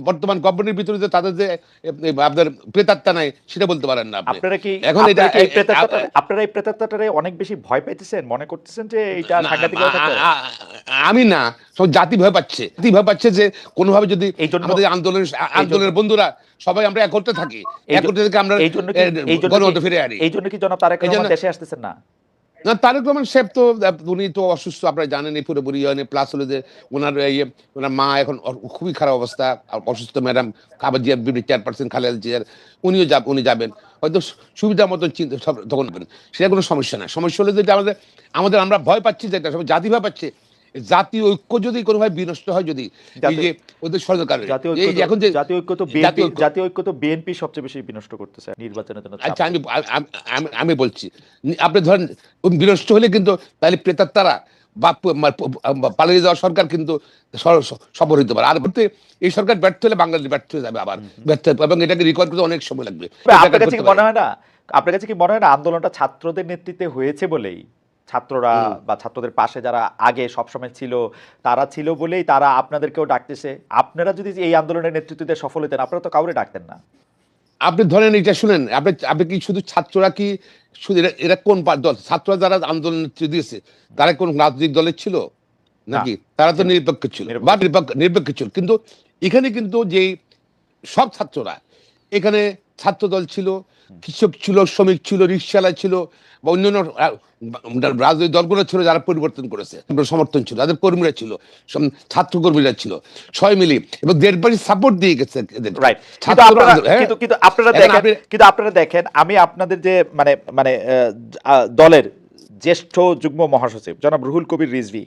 বর্তমান গভর্নমেন্টের ভিতরে যে তাদের যে আপনার প্রেতাত্মা নাই সেটা বলতে পারেন না আপনারা কি এখন এটা আপনারা এই আপনারা এই প্রেতাত্মাটারে অনেক বেশি ভয় পাইতেছেন? মনে করতেছেন যে এটা আ- আমি না সব জাতি ভয় পাচ্ছে। জাতি ভয় পাচ্ছে যে কোনোভাবে যদি আমাদের আন্দোলনের আন্দোলনের বন্ধুরা সবাই আমরা একত্রে থাকি। এই জন্য- একত্রে থেকে আমরা এই জন্য কি এই জন্য কি- ফিরে আনি। এই জন্য কি জনাব তারেক দেশে আসতেছেন না? না, তারেক রহমান সাহেব তো উনি তো অসুস্থ, আপনারা জানেন পুরোপুরি হয়নি প্লাস হলো যে ওনার ইয়ে ওনার মা এখন খুবই খারাপ অবস্থা অসুস্থ ম্যাডাম খাবার জিয়ার বিবি চেয়ারপারসন খালেদা জিয়ার, উনিও যাব উনি যাবেন। হয়তো সুবিধা মতন চিন্তা সব তখন করেন। সেটা কোনো সমস্যা না সমস্যা হলো যে আমাদের আমাদের আমরা ভয় পাচ্ছি যেটা সব জাতি ভয় পাচ্ছে। জাতীয় ঐক্য যদি কোনোভাবে বিনষ্ট হয় যদি এই যে ওদের সরকার এখন যে জাতীয় ঐক্য তো জাতীয় বিএনপি ঐক্য- জাতীয় ঐক্য তো বিএনপি সবচেয়ে বেশি বিনষ্ট করতেছে নির্বাচনের জন্য আচ্ছা আমি আমি- বলছি আপনি ধরেন বিনষ্ট হলে কিন্তু তাহলে প্রেতাত্মারা বা পালিয়ে যাওয়া সরকার কিন্তু সফল হতে পারে আর করতে এই সরকার ব্যর্থ হলে বাংলাদেশ ব্যর্থ হয়ে যাবে আবার। ব্যর্থ এবং এটাকে রিকভার করতে অনেক সময় লাগবে। আপনার কাছে কি মনে হয় না? আপনার কাছে কি মনে হয় না আন্দোলনটা ছাত্রদের নেতৃত্বে হয়েছে বলেই? ছাত্ররা বা ছাত্রদের পাশে যারা আগে সবসময় ছিল তারা ছিল বলেই তারা আপনাদেরকেও ডাকতেছে। আপনারা যদি এই আন্দোলনের নেতৃত্ব সফল হতেন আপনারা তো কাউরে ডাকতেন না। আপনি ধরেন এটা শুনেন আপনি আপনি কি শুধু ছাত্ররা কি শুধু এরা- কোন দল? ছাত্ররা যারা আন্দোলন নেতৃত্ব দিয়েছে তারা কোন রাজনৈতিক দলের ছিল নাকি? তারা তো নিরপেক্ষ ছিল বা নিরপেক্ষ নিরপেক্ষ ছিল। কিন্তু এখানে কিন্তু যেই সব ছাত্ররা এখানে ছাত্র দল ছিল কৃষক ছিল শ্রমিক ছিল রিক্সাওয়ালা ছিল বা অন্যান্য রাজনৈতিক দলগুলো ছিল যারা পরিবর্তন করেছে সমর্থন ছিল তাদের কর্মীরা ছিল ছাত্র কর্মীরা ছিল ছয় মিলি এবং দেড়বাড়ি সাপোর্ট দিয়ে গেছে কিন্তু আপনারা আন্দোলন- হ্যাঁ। কিন্তু আপনারা দেখেন কিন্তু আপনারা দেখেন আমি আপনাদের যে মানে মানে দলের জ্যেষ্ঠ যুগ্ম মহাসচিব জনাব রুহুল কবির রিজভি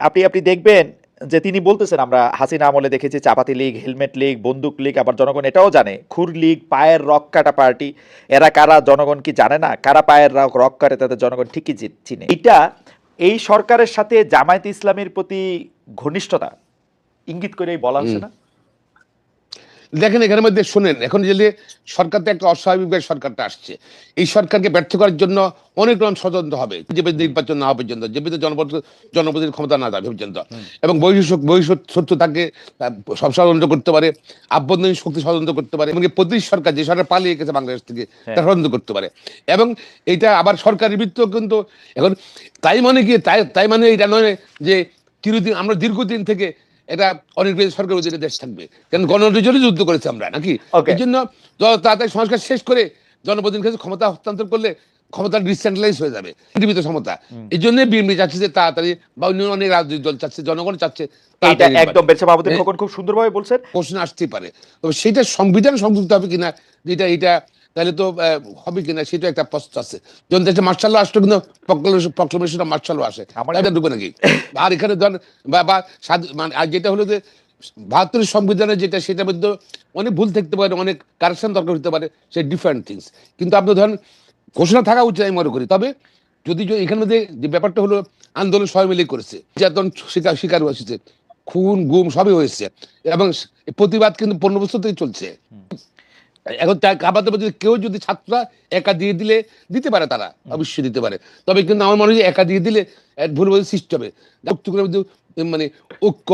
আপনি আপনি দেখবেন যে তিনি বলতেছেন আমরা হাসিনা আমলে দেখেছি চাপাতি লীগ হেলমেট লীগ বন্দুক লীগ আবার জনগণ এটাও জানে খুর লীগ পায়ের রক কাটা পার্টি এরা কারা জনগণ কি জানে না? কারা পায়ের রক রক কাটে তাদের জনগণ ঠিকই চিনে। এটা এই সরকারের সাথে জামায়াত ইসলামের প্রতি ঘনিষ্ঠতা ইঙ্গিত করেই বলা হচ্ছে না? দেখেন এখানের মধ্যে শুনেন এখন যে সরকার তো একটা অস্বাভাবিক সরকারটা আসছে এই সরকারকে ব্যর্থ করার জন্য অনেক রকম ষড়যন্ত্র হবে যে নির্বাচন না হওয়া পর্যন্ত যে জনপদ জনপ্রতিনিধির ক্ষমতা না যাবে পর্যন্ত। এবং বহিঃ বহিঃশত্রু তাকে আহ, সব ষড়যন্ত্র করতে পারে আভ্যন্তরীণ শক্তি ষড়যন্ত্র করতে পারে এমনকি প্রতি সরকার যে সরকার পালিয়ে গেছে বাংলাদেশ থেকে হ্যাঁ। তা ষড়যন্ত্র করতে পারে। এবং এটা আবার সরকারের বৃত্ত কিন্তু এখন তাই মানে কি তাই তাই মানে এটা নয় যে চিরদিন আমরা দীর্ঘদিন থেকে এটা অনেক সরকার অধীনে দেশ থাকবে। কারণ গণতন্ত্রের জন্য যুদ্ধ করেছে আমরা নাকি? এই জন্য তাড়াতাড়ি সংস্কার শেষ করে জনপ্রতিনিধির কাছে ক্ষমতা হস্তান্তর করলে ক্ষমতা ডিসেন্ট্রালাইজ হয়ে যাবে সীমিত। ক্ষমতা এই জন্য বিএনপি চাচ্ছে যে তাড়াতাড়ি বা অন্য অনেক রাজনৈতিক দল চাচ্ছে জনগণ চাচ্ছে একদম। খোকন খুব সুন্দরভাবে বলছেন। প্রশ্ন আসতেই পারে। তবে সেটা সংবিধান সংযুক্ত হবে কিনা যেটা এটা তাহলে তো হবে কিনা সেটা একটা প্রশ্ন আছে। যখন দেশে মার্শাল আসলো কিন্তু প্রক্লেমেশন মার্শাল আসে। আমার ঢুকে নাকি? আর এখানে ধর বা বা মানে আর যেটা হলো যে ভারতের সংবিধানে যেটা সেটার মধ্যে অনেক ভুল থাকতে পারে অনেক কারেকশন দরকার হতে পারে সে ডিফারেন্ট থিংস কিন্তু আপনি ধরেন ঘোষণা থাকা উচিত আমি মনে করি। তবে যদি এখানে মধ্যে যে ব্যাপারটা হলো আন্দোলন সবাই মিলে করেছে নির্যাতন শিকার শিকার হয়েছে খুন গুম সবই হয়েছে এবং প্রতিবাদ কিন্তু পনেরো বছর থেকে চলছে। এখন আপাতত যদি কেউ যদি ছাত্ররা একা দিয়ে দিলে দিতে পারে তারা অবশ্যই দিতে পারে। তবে কিন্তু আমার মনে হয় একা দিয়ে দিলে এক ভুল ভুল সৃষ্টি হবে মানে ঐক্য